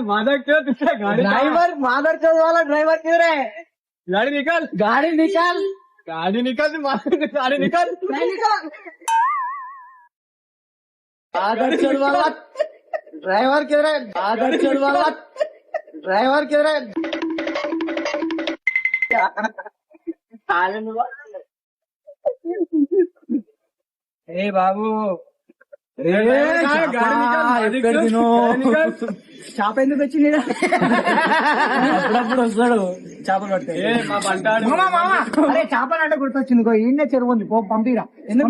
माधव क्यों तुझे गाड़ी ड्राइवर मादर चौथ वाला ड्राइवर क्यों रहे गाड़ी निकल। गाड़ी निकाल। गाड़ी निकल गाड़ी निकल। नहीं निकाल। मादर चौथ वाला ड्राइवर क्यों रे? मादर चौथ वाला ड्राइवर क्यों रे? ए बाबू। చాప ఎందుకు వచ్చింది అప్పుడప్పుడు వస్తాడు. చేపలు పట్టే. చేపలు అంటే గుర్తొచ్చింది ఈయన చెరువు ఉంది. పంపిరా. ఎందుకు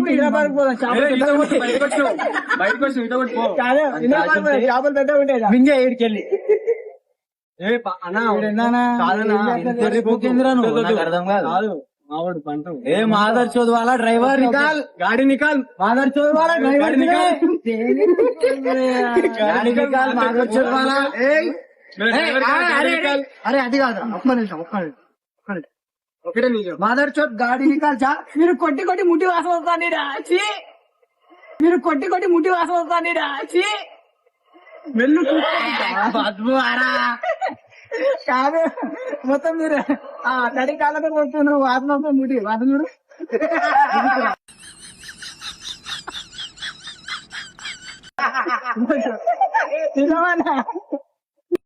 చేపలు పెద్ద ఉంటాయి వింజ ఏడికెళ్ళి. అన్నా అర్థం కాదు. ఆవిడ పంట ఏ మాధర్ చౌద్ వాళ్ళ డ్రైవర్ నికాల్ గాడి నికాల్. మాదర్ చౌద్ వాళ్ళ డ్రైవర్ నికాల్. గాడి నికాల్ మాధర్ చౌద్ వాళ్ళ అరే అది కాదు ఒక్క నిమిషం ఒక్క నిమిషం ఒకటే నిజం మాదర్ చోద్ గాడి నికాల్ చా మీరు కొట్టి కొట్టి ముట్టి వాసన వస్తాను రాచి మీరు కొట్టి కొట్టి ముట్టి వాసన వస్తాను రాచి మెల్లు బద్వారా కాదు మొత్తం మీరు వాసన వస్తుంది ముట్టి వాసన చూడు. నిజమన్నా